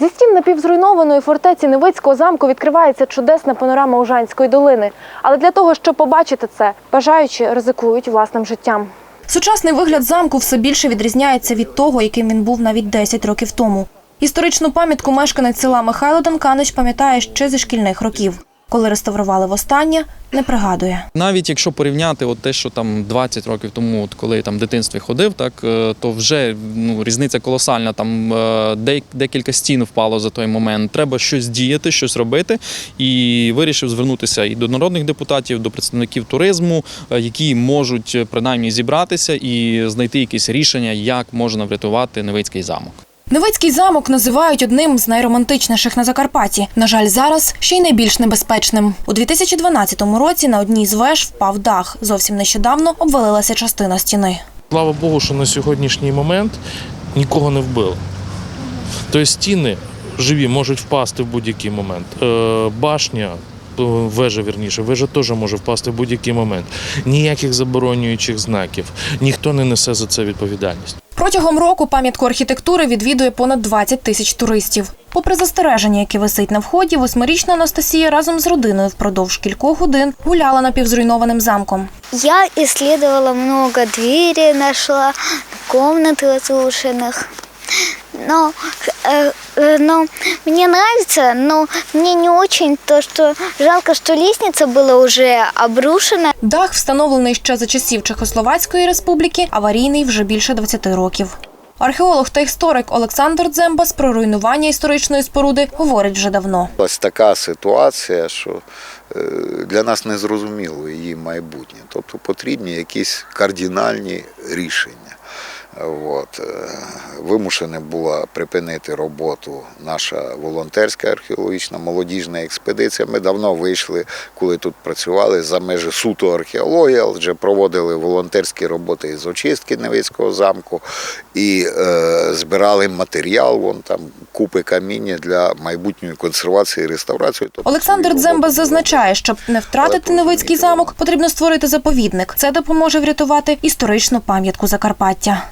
Зі стін напівзруйнованої фортеці Невицького замку відкривається чудесна панорама Ужанської долини. Але для того, щоб побачити це, бажаючі ризикують власним життям. Сучасний вигляд замку все більше відрізняється від того, яким він був навіть 10 років тому. Історичну пам'ятку мешканець села Михайло Данканич пам'ятає ще зі шкільних років. Коли реставрували востаннє, не пригадує. Навіть якщо порівняти от те, що там 20 років тому, от коли там в дитинстві ходив, так е, то вже ну різниця колосальна. Там е, декілька стін впало за той момент. Треба щось діяти, щось робити. І вирішив звернутися і до народних депутатів, до представників туризму, е, які можуть принаймні зібратися і знайти якісь рішення, як можна врятувати Невицький замок. Невицький замок називають одним з найромантичніших на Закарпатті. На жаль, зараз ще й найбільш небезпечним. У 2012 році на одній з веж впав дах. Зовсім нещодавно обвалилася частина стіни. Слава Богу, що на сьогоднішній момент нікого не вбили. Тобто стіни живі можуть впасти в будь-який момент. Е, Башня, е, вежа вірніше, вежа теж може впасти в будь-який момент. Ніяких заборонюючих знаків. Ніхто не несе за це відповідальність. Протягом року пам'ятку архітектури відвідує понад 20 тисяч туристів. Попри застереження, яке висить на вході, восьмирічна Анастасія разом з родиною впродовж кількох годин гуляла напівзруйнованим замком. Я іслідувала много двері, нашла кімнати разрушенных. Но, э, э, но мне нравится, но мне не очень то, что жалко, что лестница была уже обрушена. Дах встановлений ще за часів Чехословацької республіки, аварійний вже більше 20 років. Археолог та історик Олександр Дзембас про руйнування історичної споруди говорить вже давно. Ось така ситуація, що е, для нас не зрозуміло її майбутнє. Тобто потрібні якісь кардинальні рішення. От. е, Вимушена була припинити роботу наша волонтерська археологічна молодіжна експедиція. Ми давно вийшли, коли тут працювали за межі суто археології, але вже проводили волонтерські роботи із очистки Невицького замку і е, збирали матеріал, вон там купи каміння для майбутньої консервації і реставрації. Тобто Олександр роботу зазначає, щоб не втратити Невицький замок, потрібно створити заповідник. Це допоможе врятувати історичну пам'ятку Закарпаття.